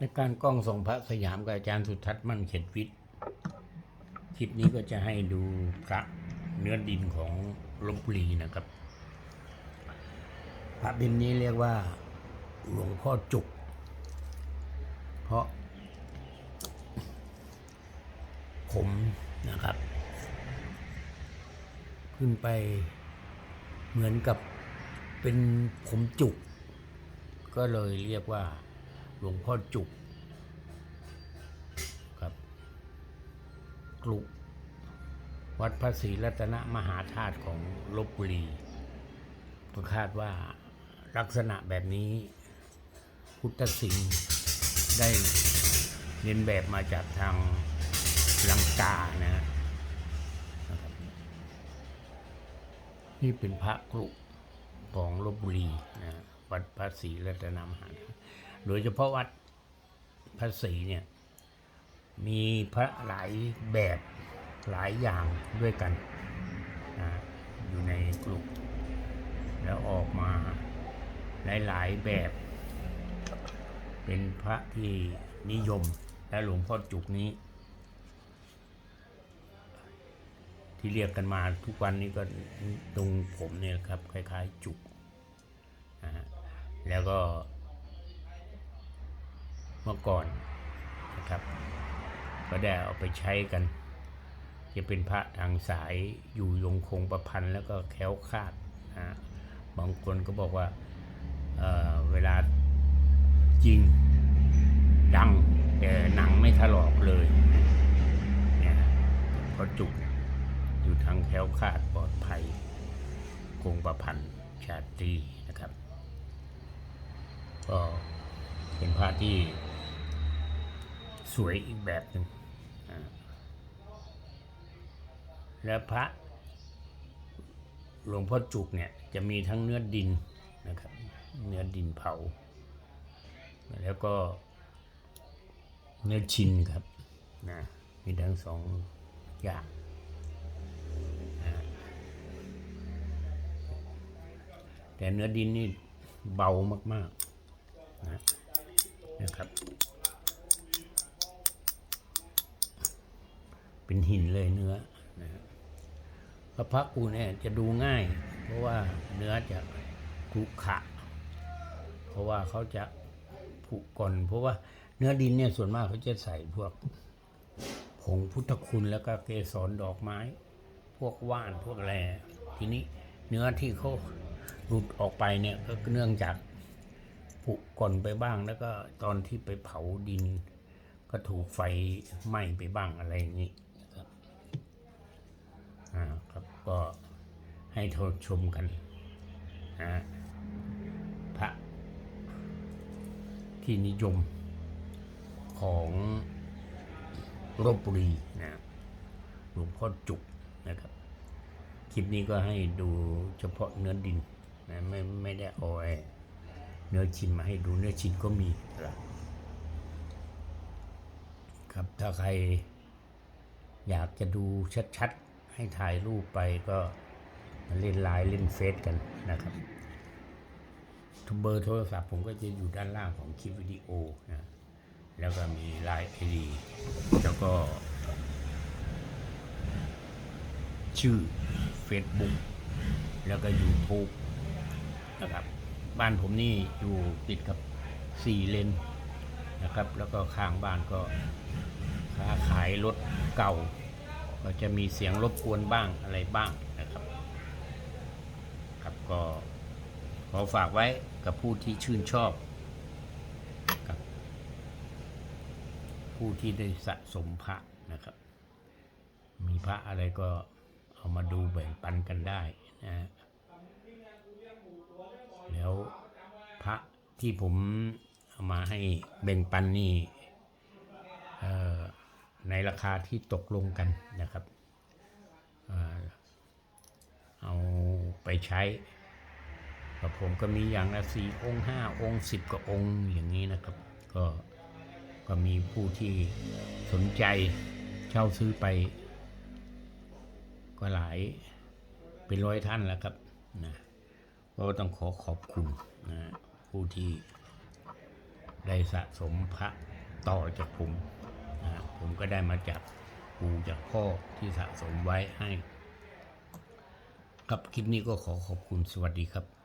ในการกล้องส่องพระสยามกับอาจารย์สุทัศน์มั่นเขตวิทย์คลิปนี้ก็จะให้ดูพระเนื้อดินของลวงปุรีนะครับ พระบินนี้เรียกว่าหลวงพ่อจุก เพราะผมนะครับ ขึ้นไปเหมือนกับเป็นผมจุก ก็เลยเรียกว่า หลวงพ่อจุกครับกลุวัดพระศรีรัตนมหาธาตุของลบบุรีก็คาดว่าลักษณะแบบนี้ พุทธสิงห์ได้เรียนแบบมาจากทางลังกานะฮะนี่เป็นพระกลุของลบบุรีนะวัดพระศรีรัตนมหาธาตุ โดยเฉพาะวัดพระศรีเนี่ย มีพระหลายแบบหลายอย่างด้วยกันนะอยู่ในกลุ่มแล้วออกมาหลาย ๆ แบบ เป็นพระที่นิยมและหลวงพ่อจุกนี้ ที่เรียกกันมาทุกวันนี้ก็ตรงผมเนี่ยครับ คล้าย ๆ จุก มื่อก่อนนะครับก็ได้เอาไปใช้กัน จะเป็นพระทางสายอยู่ยงคงประพันธ์แล้วก็แค้วคาดนะบางคนก็บอกว่าเเวลาจริงดังแต่หนังไม่ถลอกเลยเนี่ยเพราะจุกอยู่ทางแค้วคาดปลอดภัย คงประพันธ์ชาตรีนะครับ ก็เป็นพระที่ วยอีกแบบหนึ่งแล้วพระหลวงพ่อจุกเนี่ยจะมีทั้งเนื้อดินนะครับ เนื้อดินเผา แล้วก็เนื้อชินครับนะมีทั้งสองอย่างแต่เนื้อดินนี่เบามากๆนะนะครับ เป็นหินเลยเนื้อนะครับพระพักกูเนี่ยจะดูง่าย เพราะว่าเนื้อจะขรุขระเพราะว่าเขาจะผุก่อนเพราะว่าเนื้อดินเนี่ยส่วนมากเขาจะใส่พวกผงพุทธคุณแล้วก็เกสรดอกไม้ พวกว่านพวกอะไรทีนี้เนื้อที่เขาหลุดออกไปเนี่ยก็เนื่องจากผุก่อนไปบ้างแล้วก็ตอนที่ไปเผาดิน ก็ถูกไฟไหม้ไปบ้างอะไรอย่างนี้นะครับอ่าครับก็ ให้ทชมกันนะพระที่นิยมของรบบุรีนะหลวงพ่อจุกนะครับคลิปนี้ก็ให้ดูเฉพาะเนื้อดินนะไม่ไม่ได้เอาไอเนื้อชิ้นมาให้ดูเนื้อชิ้นก็มีครับครับถ้าใครอยากจะดูชัดๆ ให้ถ่ายรูปไปก็ เล่นไลน์เล่นเฟซกันนะครับทุกเบอร์โทรศัพท์ผมก็จะอยู่ด้านล่างของคลิปวิดีโอนะแล้วก็มีไลน์ไอดีแล้วก็ ชื่อ Facebook แล้วก็ YouTube นะครับบ้านผมนี่อยู่ติดกับสี่เลนนะครับ แล้วก็ข้างบ้านก็ค้าขายรถเก่า ก็จะมีเสียงรบกวนบ้างอะไรบ้างนะครับครับ ก็ขอฝากไว้กับผู้ที่ชื่นชอบ กับ ผู้ที่ได้สะสมพระนะครับ มีพระอะไรก็เอามาดูแบ่งปันกันได้นะแล้วพระที่ผมเอามาให้แบ่งปันนี่ในราคาที่ตกลงกันนะครับ เอาไปใช้ กับผมก็มีอย่างละสี่องค์ห้าองค์สิบกว่าองค์อย่างนี้นะครับ ก็ก็มีผู้ที่สนใจเช่าซื้อไป ก็หลายเป็นร้อยท่านแล้วครับนะก็ต้องขอขอบคุณนะผู้ที่ได้สะสมพระต่อจากผมนะฮะผมก็ได้มาจากปู่จากพ่อที่สะสมไว้ให้ ครับคลิปนี้ก็ขอขอบคุณสวัสดีครับ